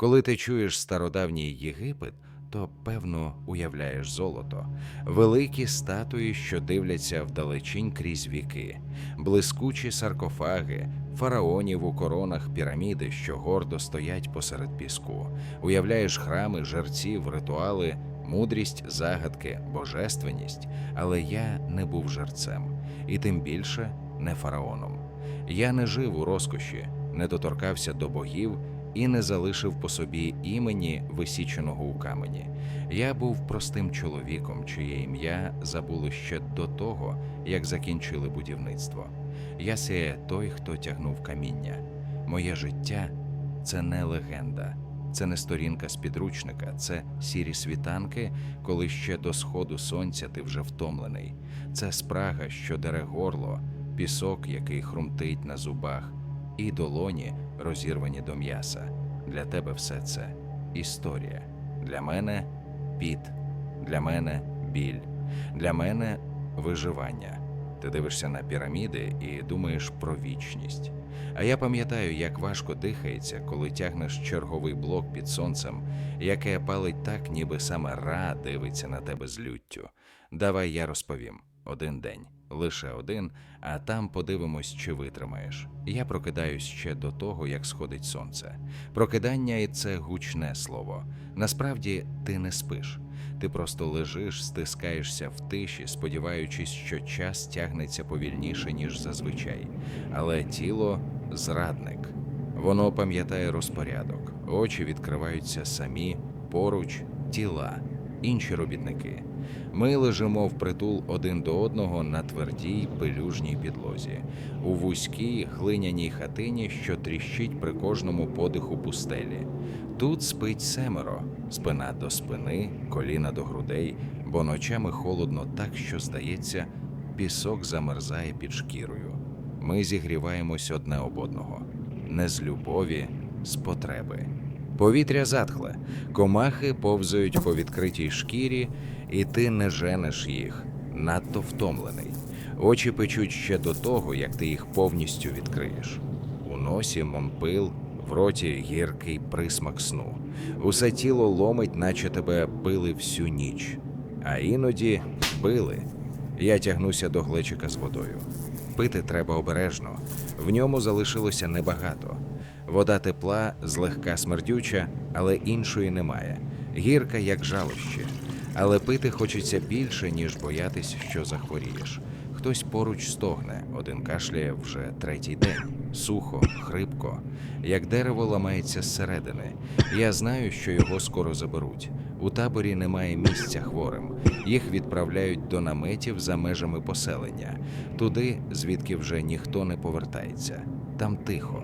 Коли ти чуєш стародавній Єгипет, то певно уявляєш золото, великі статуї, що дивляться вдалечінь крізь віки, блискучі саркофаги, фараонів у коронах піраміди, що гордо стоять посеред піску. Уявляєш храми, жерців, ритуали, мудрість, загадки, божественність. Але я не був жерцем, і тим більше не фараоном. Я не жив у розкоші, не доторкався до богів і не залишив по собі імені, висіченого у камені. Я був простим чоловіком, чиє ім'я забули ще до того, як закінчили будівництво. Я сіє той, хто тягнув каміння. Моє життя це не легенда, це не сторінка з підручника, це сірі світанки, коли ще до сходу сонця ти вже втомлений. Це спрага, що дере горло, пісок, який хрумтить на зубах, і долоні, розірвані до м'яса. Для тебе все це історія. Для мене піт, для мене біль, для мене виживання. Ти дивишся на піраміди і думаєш про вічність. А я пам'ятаю, як важко дихається, коли тягнеш черговий блок під сонцем, яке палить так, ніби саме Ра дивиться на тебе з люттю. Давай я розповім один день, лише один, а там подивимось, чи витримаєш. Я прокидаюсь ще до того, як сходить сонце. Прокидання і це гучне слово. Насправді ти не спиш. Ти просто лежиш, стискаєшся в тиші, сподіваючись, що час тягнеться повільніше, ніж зазвичай. Але тіло зрадник. Воно пам'ятає розпорядок, очі відкриваються самі, поруч тіла, інші робітники. Ми лежимо впритул один до одного на твердій пилюжній підлозі, у вузькій глиняній хатині, що тріщить при кожному подиху пустелі. Тут спить семеро, спина до спини, коліна до грудей, бо ночами холодно так, що здається, пісок замерзає під шкірою. Ми зігріваємось одне об одного, не з любові, з потреби. Повітря затхле, комахи повзають по відкритій шкірі, і ти не женеш їх, надто втомлений. Очі печуть ще до того, як ти їх повністю відкриєш. У носі момпил, в роті гіркий присмак сну. Усе тіло ломить, наче тебе били всю ніч. А іноді били. Я тягнуся до глечика з водою. Пити треба обережно. В ньому залишилося небагато. Вода тепла, злегка смердюча, але іншої немає. Гірка, як жалище. Але пити хочеться більше, ніж боятись, що захворієш. Хтось поруч стогне, один кашляє вже третій день. Сухо, хрипко, як дерево ламається зсередини. Я знаю, що його скоро заберуть. У таборі немає місця хворим. Їх відправляють до наметів за межами поселення, туди, звідки вже ніхто не повертається. Там тихо.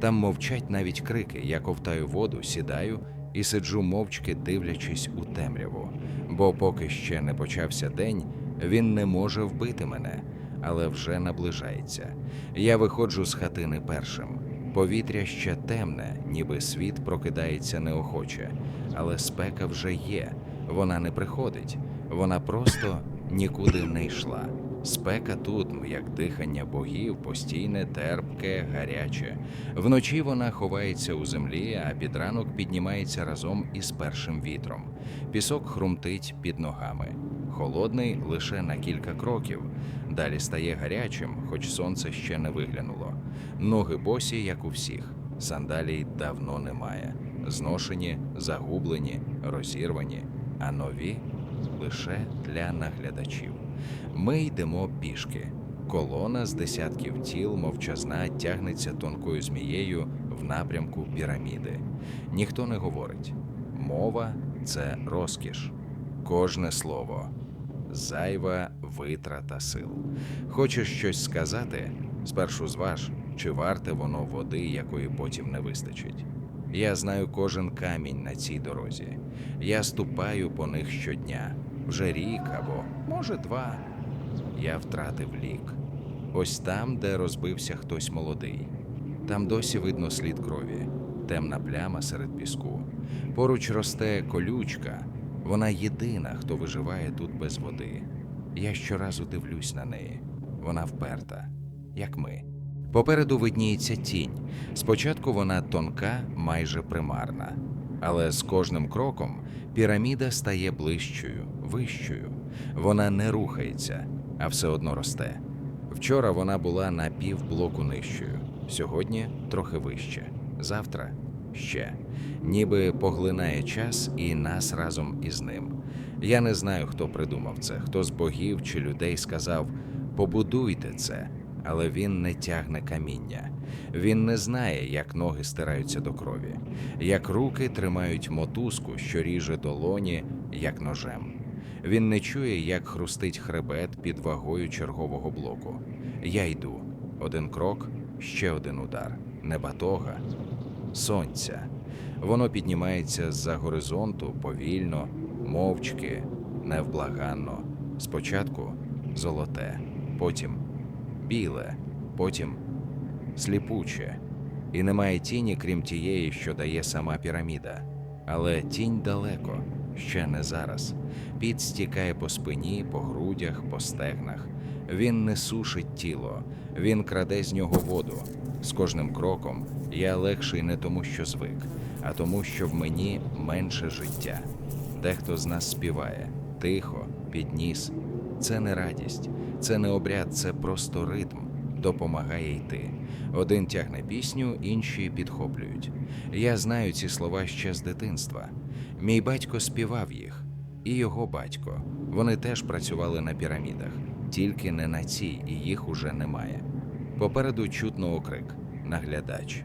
Там мовчать навіть крики. Я ковтаю воду, сідаю і сиджу мовчки, дивлячись у темряву. Бо поки ще не почався день, він не може вбити мене, але вже наближається. Я виходжу з хатини першим. Повітря ще темне, ніби світ прокидається неохоче, але спека вже є. Вона не приходить, вона просто нікуди не йшла. Спека тут, як дихання богів, постійне, терпке, гаряче. Вночі вона ховається у землі, а під ранок піднімається разом із першим вітром. Пісок хрумтить під ногами. Холодний лише на кілька кроків. Далі стає гарячим, хоч сонце ще не виглянуло. Ноги босі, як у всіх. Сандалій давно немає. Зношені, загублені, розірвані, а нові лише для наглядачів. Ми йдемо пішки. Колона з десятків тіл мовчазна тягнеться тонкою змією в напрямку піраміди. Ніхто не говорить. Мова це розкіш. Кожне слово зайва витрата сил. Хочеш щось сказати? Спершу зваж, чи варте воно води, якої потім не вистачить. Я знаю кожен камінь на цій дорозі. Я ступаю по них щодня, вже рік або, може, два. Я втратив лік. Ось там, де розбився хтось молодий. Там досі видно слід крові, темна пляма серед піску. Поруч росте колючка. Вона єдина, хто виживає тут без води. Я щоразу дивлюсь на неї. Вона вперта, як ми. Попереду видніється тінь. Спочатку вона тонка, майже примарна. Але з кожним кроком піраміда стає ближчою, вищою. Вона не рухається, а все одно росте. Вчора вона була на півблоку нижчою, сьогодні трохи вище, завтра ще. Ніби поглинає час і нас разом із ним. Я не знаю, хто придумав це, хто з богів чи людей сказав: побудуйте це, але він не тягне каміння. Він не знає, як ноги стираються до крові, як руки тримають мотузку, що ріже долоні, як ножем. Він не чує, як хрустить хребет під вагою чергового блоку. Я йду. Один крок, ще один удар. Не батога, сонця. Воно піднімається з-за горизонту повільно, мовчки, невблаганно. Спочатку золоте, потім біле, потім сліпуче. І немає тіні, крім тієї, що дає сама піраміда. Але тінь далеко, ще не зараз. Піт стікає по спині, по грудях, по стегнах. Він не сушить тіло, він краде з нього воду. З кожним кроком я легший не тому, що звик, а тому, що в мені менше життя. Дехто з нас співає тихо, підніс. Це не радість, це не обряд, це просто ритм, допомагає йти. Один тягне пісню, інші підхоплюють. Я знаю ці слова ще з дитинства. Мій батько співав їх, і його батько. Вони теж працювали на пірамідах, тільки не на цій, і їх уже немає. Попереду чутно окрик наглядач.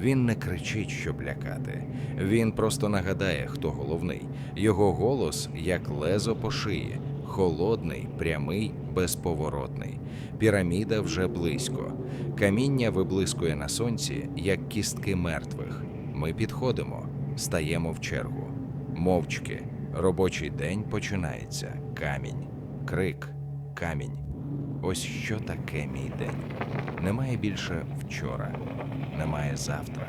Він не кричить, щоб лякати. Він просто нагадає, хто головний. Його голос як лезо по шиї, холодний, прямий, безповоротний. Піраміда вже близько. Каміння виблискує на сонці, як кістки мертвих. Ми підходимо, стаємо в чергу. Мовчки. Робочий день починається. Камінь, крик, камінь. Ось що таке мій день. Немає більше вчора, немає завтра.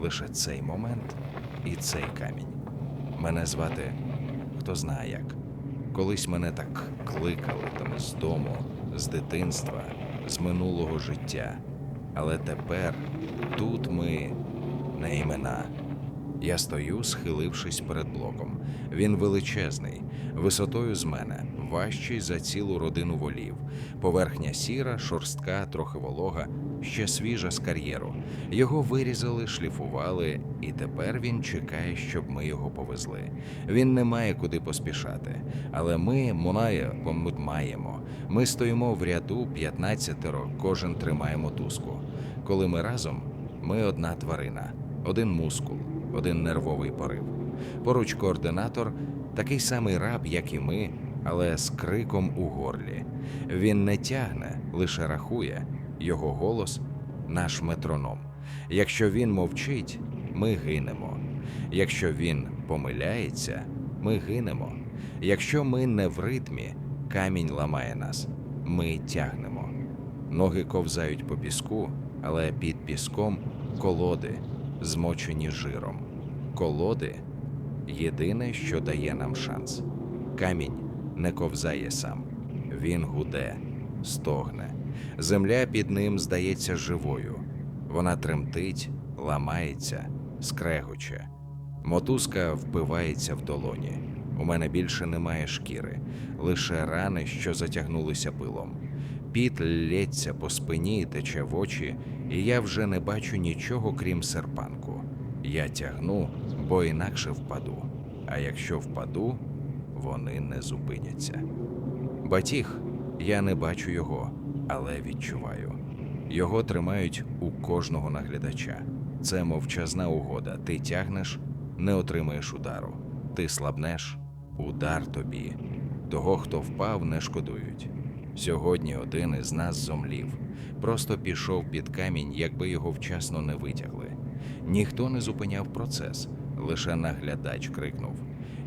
Лише цей момент і цей камінь. Мене звати хто знає як. Колись мене так кликали там з дому, з дитинства, з минулого життя. Але тепер тут ми не імена. Я стою, схилившись перед блоком. Він величезний, висотою з мене, важчий за цілу родину волів. Поверхня сіра, шорстка, трохи волога, ще свіжа з кар'єру. Його вирізали, шліфували, і тепер він чекає, щоб ми його повезли. Він не має куди поспішати. Але ми має, маємо. Ми стоїмо в ряду 15-ро, кожен тримає мотузку. Коли ми разом, ми одна тварина, один мускул, один нервовий порив. Поруч координатор такий самий раб, як і ми, але з криком у горлі. Він не тягне, лише рахує. Його голос наш метроном. Якщо він мовчить, ми гинемо. Якщо він помиляється, ми гинемо. Якщо ми не в ритмі, камінь ламає нас. Ми тягнемо. Ноги ковзають по піску, але під піском колоди, змочені жиром. Колоди єдине, що дає нам шанс. Камінь не ковзає сам. Він гуде, стогне. Земля під ним здається живою. Вона тремтить, ламається, скрегоче. Мотузка впивається в долоні. У мене більше немає шкіри, лише рани, що затягнулися пилом. Піт лється по спині і тече в очі, і я вже не бачу нічого, крім серпанку. Я тягну, бо інакше впаду. А якщо впаду, вони не зупиняться. Батіг, я не бачу його, але відчуваю. Його тримають у кожного наглядача. Це мовчазна угода. Ти тягнеш, не отримаєш удару. Ти слабнеш, удар тобі. Того, хто впав, не шкодують. Сьогодні один із нас зомлів, просто пішов під камінь, якби його вчасно не витягли. Ніхто не зупиняв процес, лише наглядач крикнув,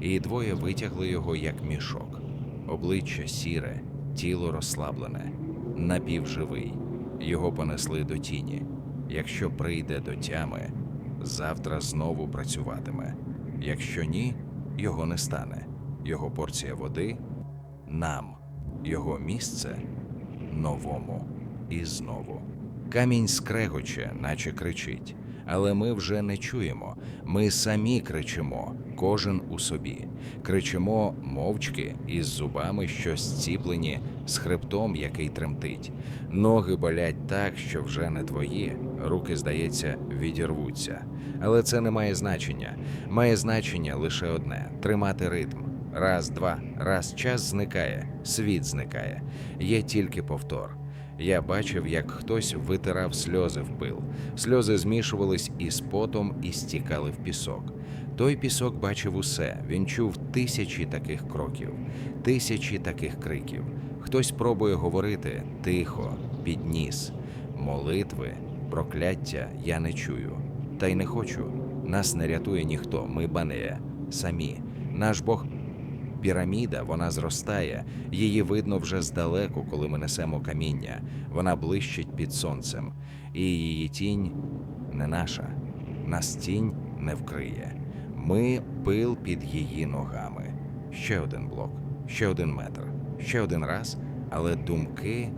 і двоє витягли його як мішок. Обличчя сіре, тіло розслаблене, напівживий. Його понесли до тіні. Якщо прийде до тями, завтра знову працюватиме. Якщо ні, його не стане. Його порція води нам, його місце новому і знову. Камінь скрегоче, наче кричить. Але ми вже не чуємо. Ми самі кричимо, кожен у собі. Кричимо мовчки із зубами, що зціплені, з хребтом, який тремтить. Ноги болять так, що вже не твої. Руки, здається, відірвуться. Але це не має значення. Має значення лише одне тримати ритм. Раз, два, раз час зникає, світ зникає. Є тільки повтор. Я бачив, як хтось витирав сльози в пил. Сльози змішувались із потом і стікали в пісок. Той пісок бачив усе. Він чув тисячі таких кроків, тисячі таких криків. Хтось пробує говорити тихо, підніс. Молитви, прокляття я не чую. Та й не хочу. Нас не рятує ніхто. Ми банея, самі. Наш Бог Піраміда, вона зростає, її видно вже здалеку, коли ми несемо каміння. Вона блищить під сонцем, і її тінь не наша. Нас тінь не вкриє. Ми пил під її ногами. Ще один блок, ще один метр, ще один раз, але думки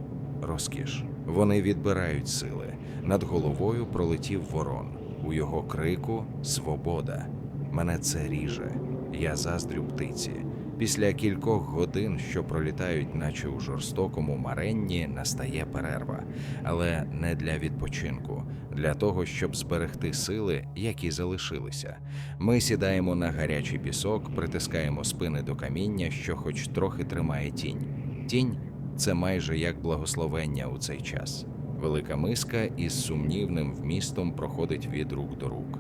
розкіш. Вони відбирають сили. Над головою пролетів ворон. У його крику свобода. Мене це ріже. Я заздрю птиці. Після кількох годин, що пролітають, наче у жорстокому маренні, настає перерва, але не для відпочинку, для того, щоб зберегти сили, які залишилися. Ми сідаємо на гарячий пісок, притискаємо спини до каміння, що хоч трохи тримає тінь. Тінь це майже як благословення у цей час. Велика миска із сумнівним вмістом проходить від рук до рук.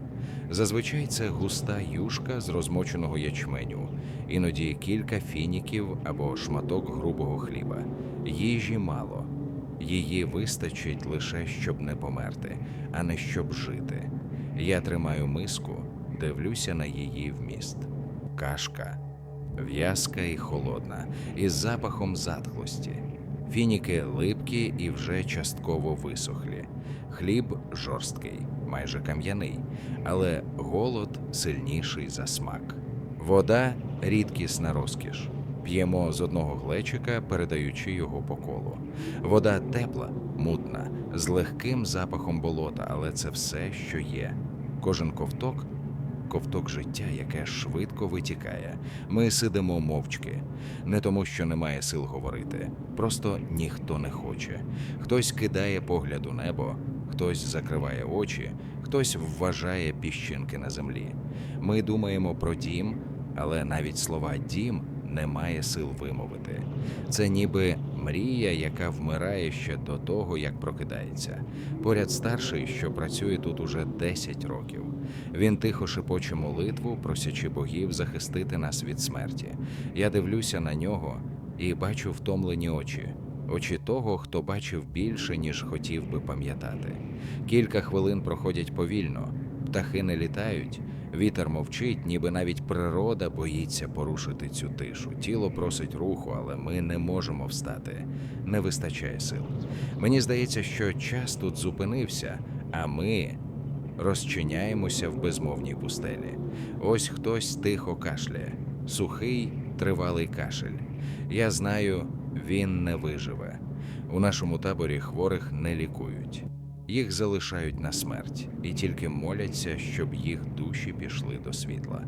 Зазвичай це густа юшка з розмоченого ячменю, іноді кілька фініків або шматок грубого хліба. Їжі мало. Її вистачить лише щоб не померти, а не щоб жити. Я тримаю миску, дивлюся на її вміст. Кашка в'язка і холодна, із запахом затхлості. Фініки липкі і вже частково висохлі. Хліб жорсткий, майже кам'яний, але голод сильніший за смак. Вода рідкісна розкіш. П'ємо з одного глечика, передаючи його по колу. Вода тепла, мутна, з легким запахом болота, але це все, що є. Кожен ковток ковток життя, яке швидко витікає. Ми сидимо мовчки, не тому, що немає сил говорити, просто ніхто не хоче. Хтось кидає погляд у небо, хтось закриває очі, хтось вважає піщинки на землі. Ми думаємо про дім, але навіть слова дім немає сил вимовити. Це ніби мрія, яка вмирає ще до того, як прокидається. Поряд старший, що працює тут уже 10 років. Він тихо шепоче молитву, просячи богів захистити нас від смерті. Я дивлюся на нього і бачу втомлені очі. Очі того, хто бачив більше, ніж хотів би пам'ятати. Кілька хвилин проходять повільно, птахи не літають, вітер мовчить, ніби навіть природа боїться порушити цю тишу. Тіло просить руху, але ми не можемо встати. Не вистачає сил. Мені здається, що час тут зупинився, а ми розчиняємося в безмовній пустелі. Ось хтось тихо кашляє, сухий, тривалий кашель. Я знаю, він не виживе. У нашому таборі хворих не лікують. Їх залишають на смерть і тільки моляться, щоб їх душі пішли до світла.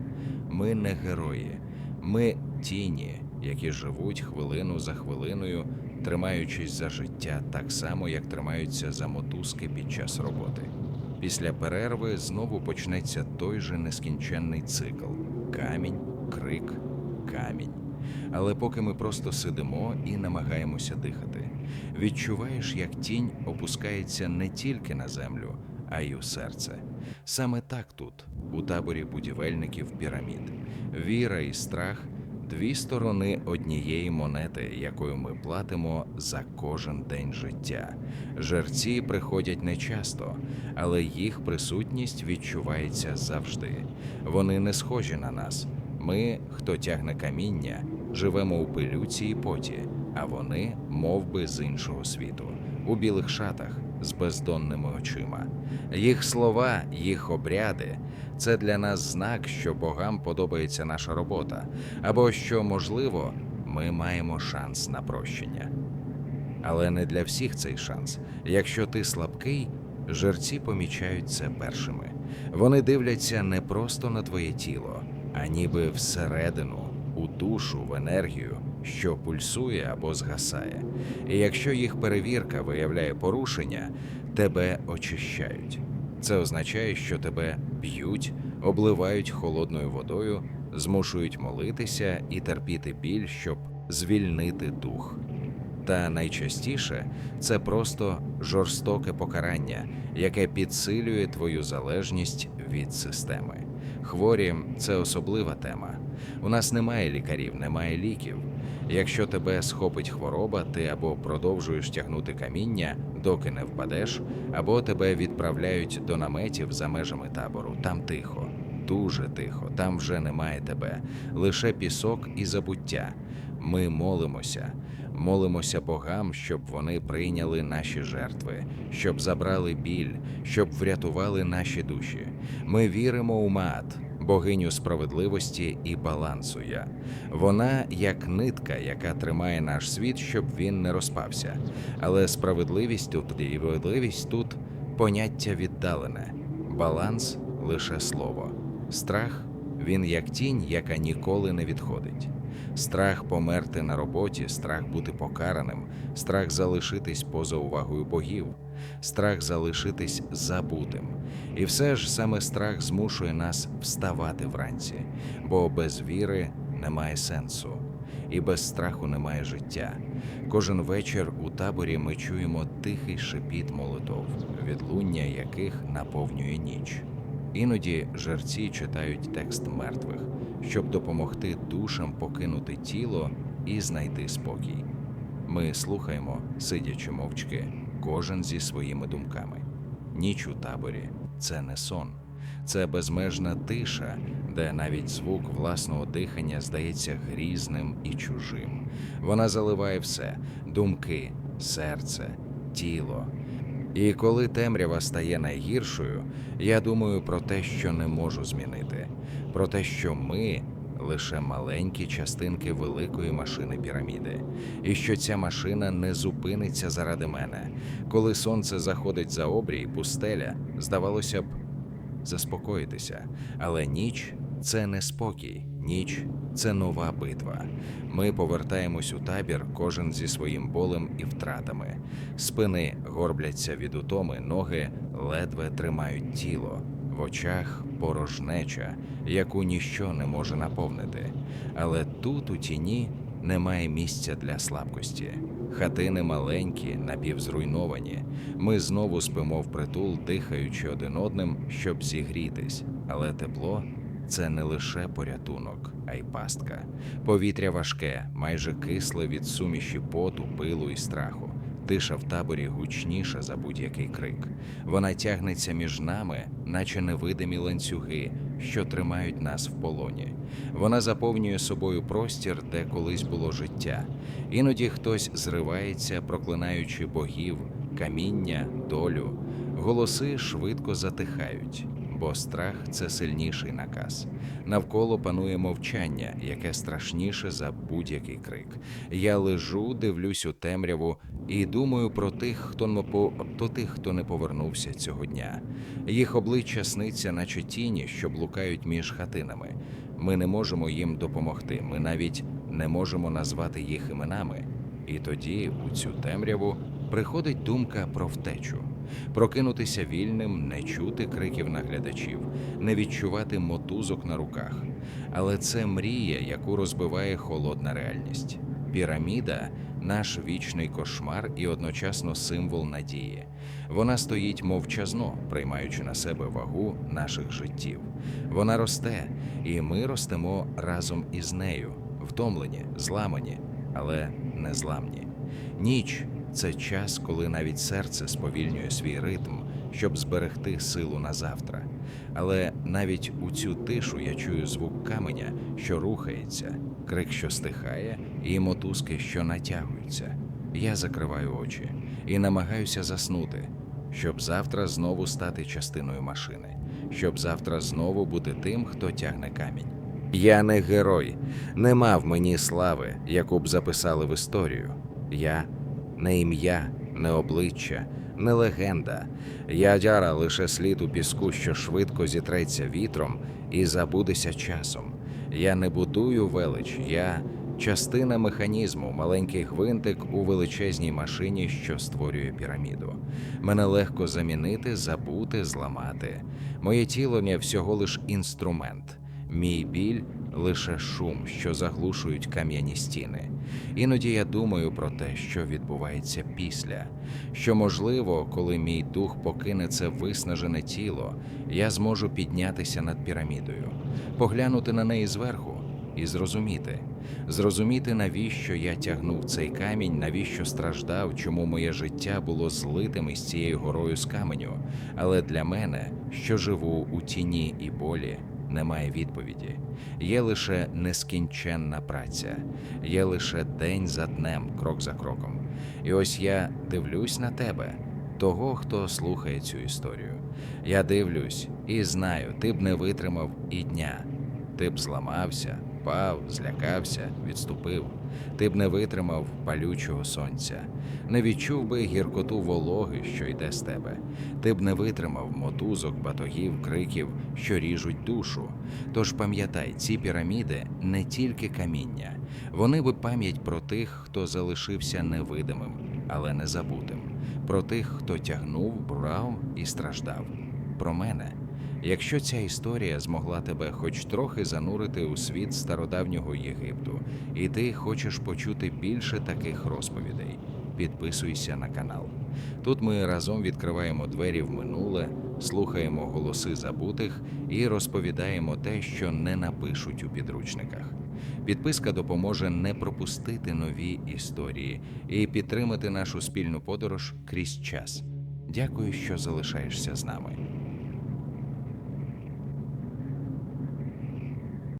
Ми не герої, ми тіні, які живуть хвилину за хвилиною, тримаючись за життя так само, як тримаються за мотузки під час роботи. Після перерви знову почнеться той же нескінченний цикл: камінь, крик, камінь. Але поки ми просто сидимо і намагаємося дихати, відчуваєш, як тінь опускається не тільки на землю, а й у серце. Саме так тут, у таборі будівельників пірамід, віра і страх дві сторони однієї монети, якою ми платимо за кожен день життя. Жерці приходять нечасто, але їх присутність відчувається завжди. Вони не схожі на нас. Ми, хто тягне каміння, живемо у пилюці і поті, а вони мов би, з іншого світу, у білих шатах з бездонними очима. Їх слова, їх обряди це для нас знак, що богам подобається наша робота, або що, можливо, ми маємо шанс на прощення. Але не для всіх цей шанс. Якщо ти слабкий, жерці помічають це першими. Вони дивляться не просто на твоє тіло, а ніби всередину, у душу, в енергію, що пульсує або згасає. І якщо їх перевірка виявляє порушення, тебе очищають. Це означає, що тебе б'ють, обливають холодною водою, змушують молитися і терпіти біль, щоб звільнити дух. Та найчастіше це просто жорстоке покарання, яке підсилює твою залежність від системи. Хворі це особлива тема. У нас немає лікарів, немає ліків. Якщо тебе схопить хвороба, ти або продовжуєш тягнути каміння, доки не впадеш, або тебе відправляють до наметів за межами табору. Там тихо, дуже тихо, там вже немає тебе, лише пісок і забуття. Ми молимося, молимося богам, щоб вони прийняли наші жертви, щоб забрали біль, щоб врятували наші душі. Ми віримо у Маат, богиню справедливості і балансу. Я. Вона як нитка, яка тримає наш світ, щоб він не розпався. Але справедливість тут і справедливість тут поняття віддалене, баланс лише слово. Страх він як тінь, яка ніколи не відходить. Страх померти на роботі, страх бути покараним, страх залишитись поза увагою богів, страх залишитись забутим. І все ж саме страх змушує нас вставати вранці, бо без віри немає сенсу, і без страху немає життя. Кожен вечір у таборі ми чуємо тихий шепіт молитов, відлуння яких наповнює ніч. Іноді жерці читають текст мертвих, щоб допомогти душам покинути тіло і знайти спокій. Ми слухаємо, сидячи мовчки, кожен зі своїми думками. Ніч у таборі це не сон, це безмежна тиша, де навіть звук власного дихання здається грізним і чужим. Вона заливає все думки, серце, тіло. І коли темрява стає найгіршою, я думаю про те, що не можу змінити, про те, що ми лише маленькі частинки великої машини піраміди, і що ця машина не зупиниться заради мене. Коли сонце заходить за обрій, пустеля, здавалося б, заспокоїтися, але ніч це не спокій, ніч це нова битва. Ми повертаємось у табір, кожен зі своїм болем і втратами. Спини горбляться від утоми, ноги ледве тримають тіло, в очах порожнеча, яку ніщо не може наповнити. Але тут, у тіні, немає місця для слабкості. Хатини маленькі, напівзруйновані. Ми знову спимо впритул, дихаючи один одним, щоб зігрітись, але тепло це не лише порятунок, а й пастка. Повітря важке, майже кисле від суміші поту, пилу і страху. Тиша в таборі гучніша за будь-який крик. Вона тягнеться між нами, наче невидимі ланцюги, що тримають нас в полоні. Вона заповнює собою простір, де колись було життя. Іноді хтось зривається, проклинаючи богів, каміння, долю. Голоси швидко затихають, бо страх це сильніший наказ. Навколо панує мовчання, яке страшніше за будь-який крик. Я лежу, дивлюсь у темряву і думаю про тих, хто не по тих, хто не повернувся цього дня. Їх обличчя сниться, наче тіні, що блукають між хатинами. Ми не можемо їм допомогти. Ми навіть не можемо назвати їх іменами. І тоді, у цю темряву, приходить думка про втечу. Прокинутися вільним, не чути криків наглядачів, не відчувати мотузок на руках. Але це мрія, яку розбиває холодна реальність. Піраміда наш вічний кошмар і одночасно символ надії. Вона стоїть мовчазно, приймаючи на себе вагу наших життів. Вона росте, і ми ростемо разом із нею, втомлені, зламані, але не зламні. Ніч це час, коли навіть серце сповільнює свій ритм, щоб зберегти силу на завтра. Але навіть у цю тишу я чую звук каменя, що рухається, крик, що стихає, і мотузки, що натягуються. Я закриваю очі і намагаюся заснути, щоб завтра знову стати частиною машини, щоб завтра знову бути тим, хто тягне камінь. Я не герой, не мав мені слави, яку б записали в історію. Я не ім'я, не обличчя, не легенда. Я дяра лише слід у піску, що швидко зітреться вітром і забудеся часом. Я не будую велич, я частина механізму, маленький гвинтик у величезній машині, що створює піраміду. Мене легко замінити, забути, зламати. Моє тіло не всього лиш інструмент. Мій біль лише шум, що заглушують кам'яні стіни. Іноді я думаю про те, що відбувається після, що можливо, коли мій дух покине це виснажене тіло, я зможу піднятися над пірамідою, поглянути на неї зверху і зрозуміти, зрозуміти, навіщо я тягнув цей камінь, навіщо страждав, чому моє життя було злитим із цією горою з каменю. Але для мене, що живу у тіні і болі, немає відповіді. Є лише нескінченна праця, є лише день за днем, крок за кроком. І ось я дивлюсь на тебе, того, хто слухає цю історію. Я дивлюсь і знаю, ти б не витримав і дня. Ти б зламався, пав, злякався, відступив. Ти б не витримав палючого сонця, не відчув би гіркоту вологи, що йде з тебе. Ти б не витримав мотузок, батогів, криків, що ріжуть душу. Тож пам'ятай, ці піраміди не тільки каміння, вони би пам'ять про тих, хто залишився невидимим, але не забутим, про тих, хто тягнув, брав і страждав. Про мене. Якщо ця історія змогла тебе хоч трохи занурити у світ стародавнього Єгипту, і ти хочеш почути більше таких розповідей, підписуйся на канал. Тут ми разом відкриваємо двері в минуле, слухаємо голоси забутих і розповідаємо те, що не напишуть у підручниках. Підписка допоможе не пропустити нові історії і підтримати нашу спільну подорож крізь час. Дякую, що залишаєшся з нами.